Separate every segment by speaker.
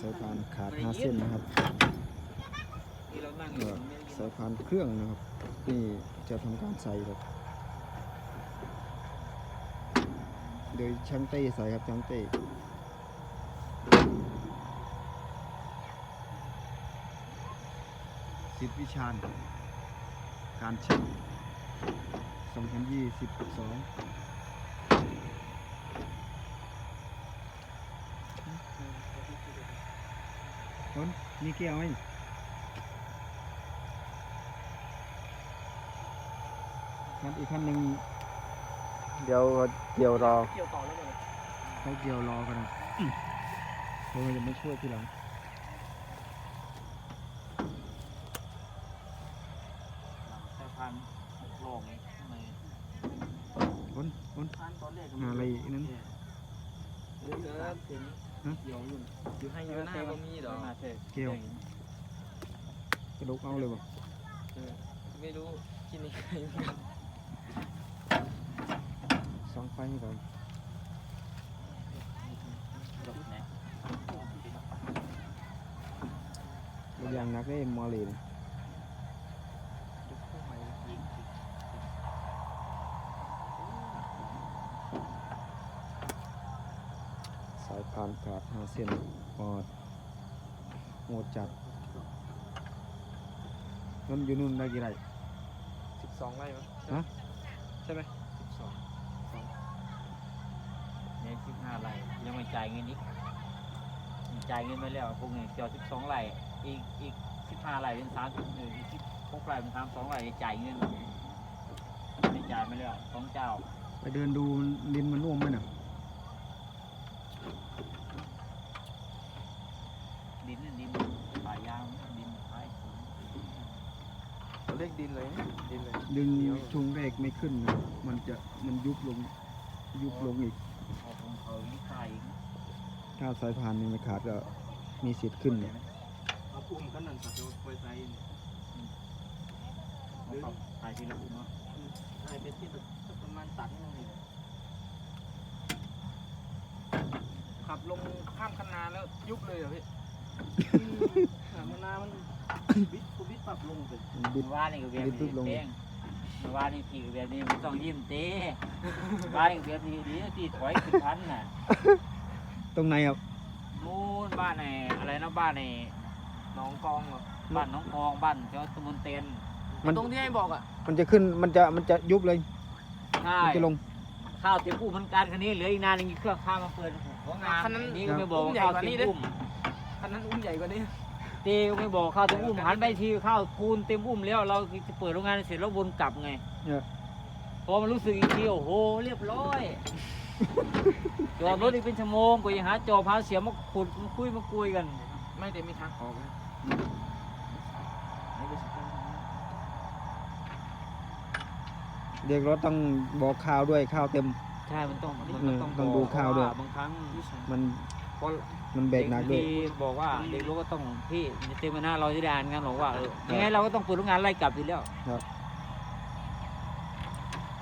Speaker 1: สายพานขาดห้าเส้นนะครับสายพานเครื่องนะครับนี่จะทำการใส่ครับโดยช่างเต้ใส่ครับช่างเต้สิทธิวิชาญการช่าง2022 คนมีเกี่ยวไหมคันอีกคันหนึ่งเดี๋ยวเกี่ยวรอ
Speaker 2: เกี่ยวต่อแล้วเลย
Speaker 1: ให้เกี่ยวรอกันนะเพราะว่าจะไม่ช่วยทีหลัง
Speaker 2: สายพันโล่งไงข้างใน
Speaker 1: คนคน
Speaker 2: พันตอนแรก
Speaker 1: หาอะไรอีกนั้น
Speaker 2: เดี๋ยวเดี๋ยวถึง
Speaker 1: ฮะ
Speaker 2: เกี่ยว อยู่อยู่ให้อยู่หน้าก็มีดอก
Speaker 1: เกี่ยวกระดูกเอาเลยบ่
Speaker 2: ไม่รู้กินยังไง
Speaker 1: สองไฟให้ก่อน
Speaker 2: ดอกไหน
Speaker 1: ตัวอย่างนักได้มอเลยนะ สายพานขาดห้าเส้นปอดโหดจัดนั่นอยู่นู่นได้กี่ไร
Speaker 2: สิบสองไร่มั้ง
Speaker 1: ฮะ
Speaker 2: ใช่ไหมสิบสองเนี่ยสิบห้าไร่ยังไม่จ่ายเงินอีกจ่ายเงินไปแล้วพวกนี้เกี่ยวสิบสองไร่อีกอีกสิบห้าไร่เป็นสามสิบเอออีกสิบหกไร่เป็นสามสองไร่จ่ายเงินไม่จ่ายไม่แล้วสองเจ้า
Speaker 1: ไปเดินดูดินมันน่วมไหมน่ะ
Speaker 2: ดินน่ะดินป่ายางดินไม้
Speaker 3: เขาเรียกดินเลยดินเลย
Speaker 1: ดึงช่วงแรกไม่ขึ้นนะมันจะมันยุบลง ยุบลงอีก
Speaker 2: เอาของเขาอีกขายอีก
Speaker 1: ถ้าสายพานนี่ไม่ขาดก็มีสิทธิ์ขึ้นเนี่ย
Speaker 3: เอาปุ่มกันนั่นสัตว์ไฟใส่
Speaker 2: เอาเขาขายทีละอุ้มเนาะ
Speaker 3: ใช่เป็นที่ประมาณตัดนึง
Speaker 2: ขับลงข้ามคันนาแล้วยุบเลยเหรอพี่
Speaker 3: มันนามัน บิดกูบิดปรับลงไป
Speaker 1: มันบิด
Speaker 2: เมื่อวานนี่ก็แบบ
Speaker 1: รีบ
Speaker 2: นี้
Speaker 1: ลง
Speaker 2: เป้งเมื่อวานนี่พี่ก็แบบนี้ไม่ต้องยิ้มเต้เมื่อวานนี่ก็แบบนี้ดีที่ถอยขึ้นพันน่ะ
Speaker 1: ตรงไหนครับ
Speaker 2: นู่นบ้านไหนอะไรนะบ้านไหน
Speaker 3: น้องกองเหรอ
Speaker 2: บ้านน้องคลองบ้านเจ้าตำบลเตน
Speaker 1: มัน
Speaker 3: ตรงที่ให้บอกอะ
Speaker 1: มันจะขึ้นมันจะมันจะยุบเลย
Speaker 2: ใช่
Speaker 1: มันจะลง
Speaker 2: ข้าวเต็มอุ้มเหมือนกันคันนี้เหลืออีกนานหนึงอีกเครื่องข้าวมาเปิดของงานนี่ก็ไม่บอกว่าข้าวเต็มอุ้ม
Speaker 3: คันนั้นอุ้มใหญ่กว่านี้
Speaker 2: เต้ก็ไม่บอกข้าวเต็มอุ้มหันไปทีข้าวคูณเต็มอุ้มแล้วเราจะเปิดโรงงานเสร็จแล้ววนกลับไง
Speaker 1: เนี่ย
Speaker 2: พอมันรู้สึกอีกทีโอ้โหเรียบร้อยจอดรถอีกเป็นชั่วโมงกว่าจะหาจอบหาเสียมมาขุดมาคุยมาคุยกัน
Speaker 3: ไม่แต่มีทางออกนะ
Speaker 1: เด็กรถต้องบอกข่าวด้วยข่าวเต็ม
Speaker 2: ใช่มันต้องมัน
Speaker 1: อืม
Speaker 2: ต้อง
Speaker 1: ต้องดู
Speaker 2: บอก
Speaker 1: ข่าวด้วย
Speaker 2: บางครั้ง
Speaker 1: มัน
Speaker 2: เพ ราะ
Speaker 1: มันเบรกหนักด้วย
Speaker 2: เด็ที่บอกว่าเด็กรู้ก็ต้องพี่เต็มหน้าเราจะได้อ่านงานบอกว่าเออยังไงเราก็ต้องเปิดโรงงานไล่กลับอยู่แล้ว
Speaker 1: ครับ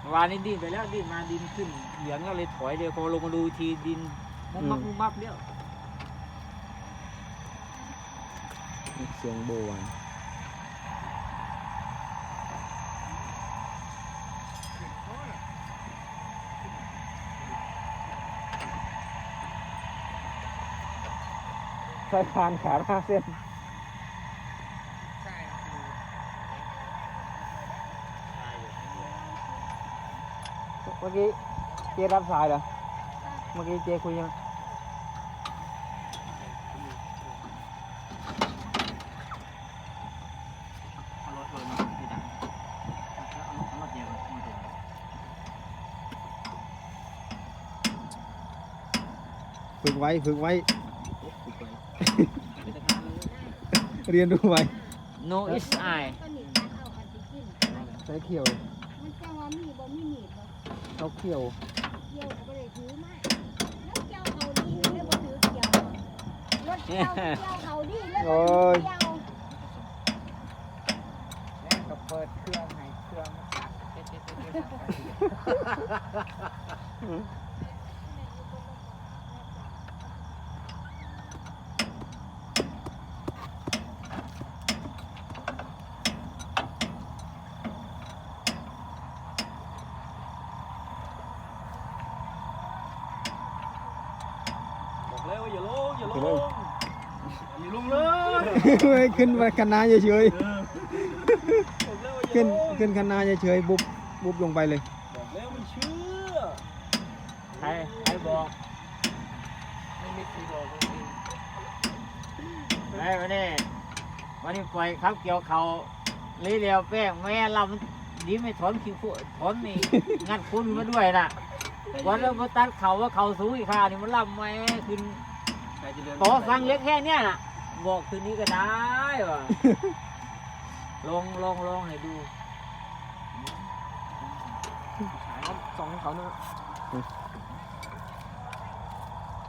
Speaker 2: เมื่อวานนี้ดิ้นไปแล้วดิ้นมาดินขึ้นเหลืองแล้วเลยถอยเลยพอลงมาดูทีดินมุมมักมุมมักเลี้ยว
Speaker 1: เสียงโบหวาน สายพานขาดห้าเส้น
Speaker 3: ใช่
Speaker 1: เมื่อกี้เจรับสายเหรอ เมื่อกี้เจคุยยัง
Speaker 2: เอารถเลยมาพี่ดังเอารถเดียวมาเดียว
Speaker 1: ฝึกไว้ ฝึกไว้ เรียนรู้ไว้
Speaker 2: No is I
Speaker 4: ก็หนีบเอาอันที่กิน
Speaker 1: ใช้เขียว
Speaker 4: มันจะว่ามีบ่มีหนีบบ่
Speaker 1: เขาเขียว
Speaker 4: เกี่ยวก็บ่ได้ถือมาแล้วเจ้าเอาดีแล้วบ่ถือเกี่ยวรถเจ้าเกี่ยวเอาดีแล้วบ่ถือเกี่ยว
Speaker 3: แล้วก็เปิดเครื่องให้เครื่องมันตัด
Speaker 4: เขึ้
Speaker 1: นเลย
Speaker 3: อย่าลง เลย
Speaker 1: ขึ้นไปคณะเฉย
Speaker 3: เออบอกแล้วว่า
Speaker 1: ๆ
Speaker 3: อย่า
Speaker 1: ขึ้นขึ้นคณะเฉยๆบุบบุบลงไปเลย
Speaker 3: บอกแล้วไม่เชื่อ
Speaker 2: ใครใครบอก
Speaker 3: ไม่มีใครบอกจริง
Speaker 2: ไอ้วันนี้วันนี้ปล่อยครับเกี่ยวเขาเลยเดียวแป้งแม่เราดีไม่ถอนขี้ฝุ่ถอนนี่งัดคุณมาด้วยน่ะวันเรามาตัดเขาว่าเขาสูงอีกค่านี่มันล่ำแม่ขึ้น
Speaker 3: ใครจะเดิน
Speaker 2: ต่อสั่งเล็กแค่เนี้ยน่ะ บอกคืนนี้ก็ได้ว่ะ ลองลองลองให้ดู
Speaker 3: สองเขาเนาะ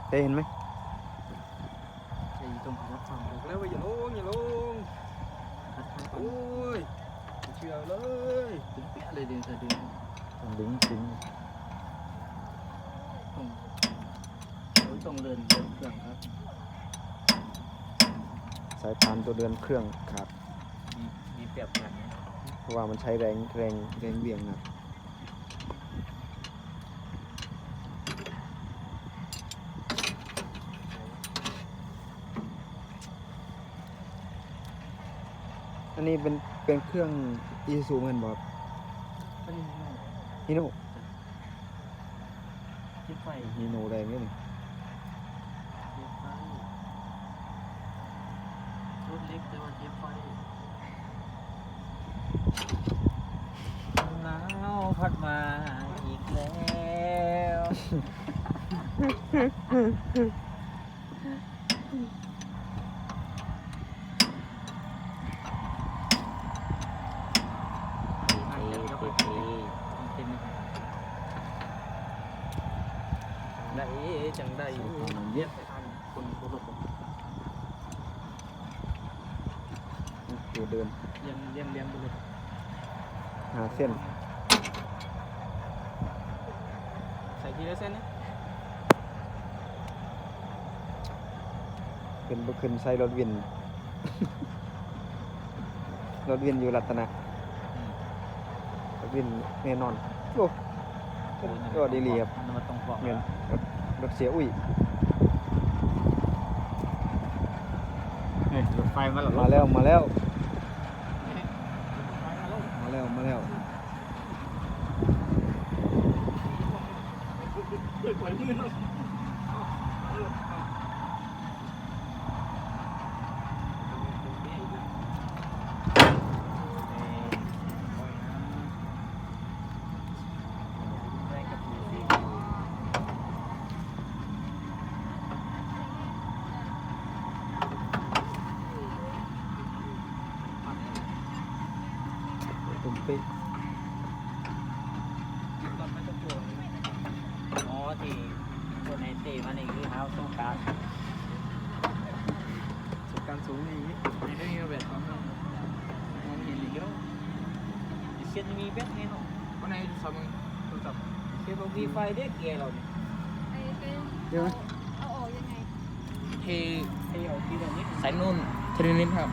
Speaker 1: เต้เห็นไหม
Speaker 3: ไอ้ตรงหัวฝั่งบอกแล้วว่าอย่าลงอย่าลงโอ้ยไม่เชื่อเลยถึงเปี้ยเลยเดินแต่เดิน
Speaker 1: ต้องดึงดึง
Speaker 3: ต้องเราต้องเดินเดินเครื่องครับ
Speaker 1: สายพานตัวเดือนเครื่องขาด
Speaker 2: มีมีเปรียบกันนะ
Speaker 1: เพราะว่ามันใช้แรงแรงแรงเบี่ยงหนักอันนี้เป็นเป็นเครื่องอีซูเหมือนบอก
Speaker 3: อันนี้
Speaker 1: ฮิโน
Speaker 3: คิดไฟ
Speaker 1: ฮิโนแรงนี่นี่
Speaker 3: คิดไฟรถ เล็กแต่ว่าคิดไฟ
Speaker 2: หนาวพัดมาอีกแล้ว เอ๊ะเอ๊ะเอ๊ะเป็น
Speaker 3: ได้จังได้เรียกไปทันคนคนรถ
Speaker 1: ตัวเดิน
Speaker 3: เรียงเรียงเรียงไปเลย
Speaker 1: หาเส้น
Speaker 3: ใส่ทีละเส้นนะ
Speaker 1: เป็นบุขึ้นใส่รถวิน รถวินอยู่รัตนะรถวินแน่นอนโอ้ก็ดีเลยครับ
Speaker 2: มันมาตรงปอก
Speaker 1: เงินรถรถเสียอุ้ย
Speaker 2: เฮ้ยรถไฟมาแล้ว
Speaker 1: มาแล้วมาแล้วมา แล้วมาแล้ว
Speaker 3: เปิดไฟมือเนาะ
Speaker 1: ตุ้มเป๊ะ
Speaker 2: อ๋อที่คนในเตะมันนี่คือเท้าสงการ
Speaker 3: สการสูงอย่างนี้ในเรื่องนี้แบบความมองเห็นอีกแล้ว
Speaker 2: เช่นมีแบตไงเนาะ
Speaker 3: วันไหนสอบมึงโทรศัพท์
Speaker 2: เช่นมีไฟเด็กเกียร์เราเนี่ย
Speaker 4: ไอ้เดี๋
Speaker 1: ยวนะ
Speaker 4: เอาออกยังไง
Speaker 3: เท
Speaker 2: ไอ้เอาที่ตรงนี้
Speaker 3: สายนุ่นเทรนิสครับ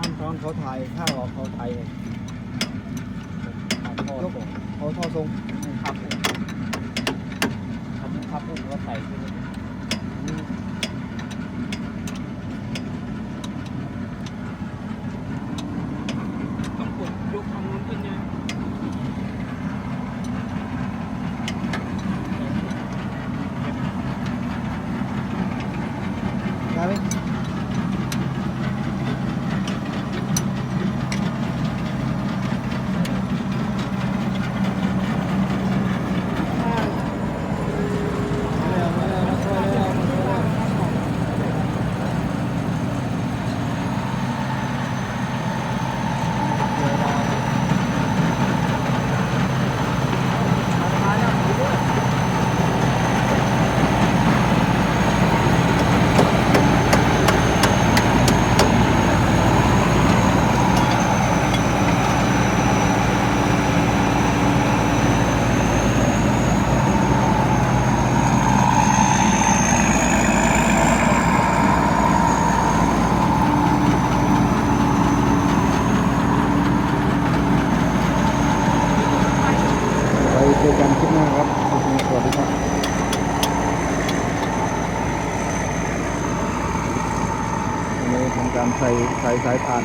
Speaker 1: อนตอนเขาถ่ายข้าวออกเขาถ่ายไง
Speaker 2: ขับพ่อย
Speaker 1: กเขาท่อทรง
Speaker 2: ขับอุ้มขับขับอุ้มก็ใส่ขึ้น
Speaker 3: ต้องกดยกทางนู้นขึ้นใช่ไหม
Speaker 1: ได้ไหมมาแล้วมาแล้วมา อกันคลิปหน้าครับคลิปนี้สวัสดีครับ วันนี้ทำการใส่ใส่สายพาน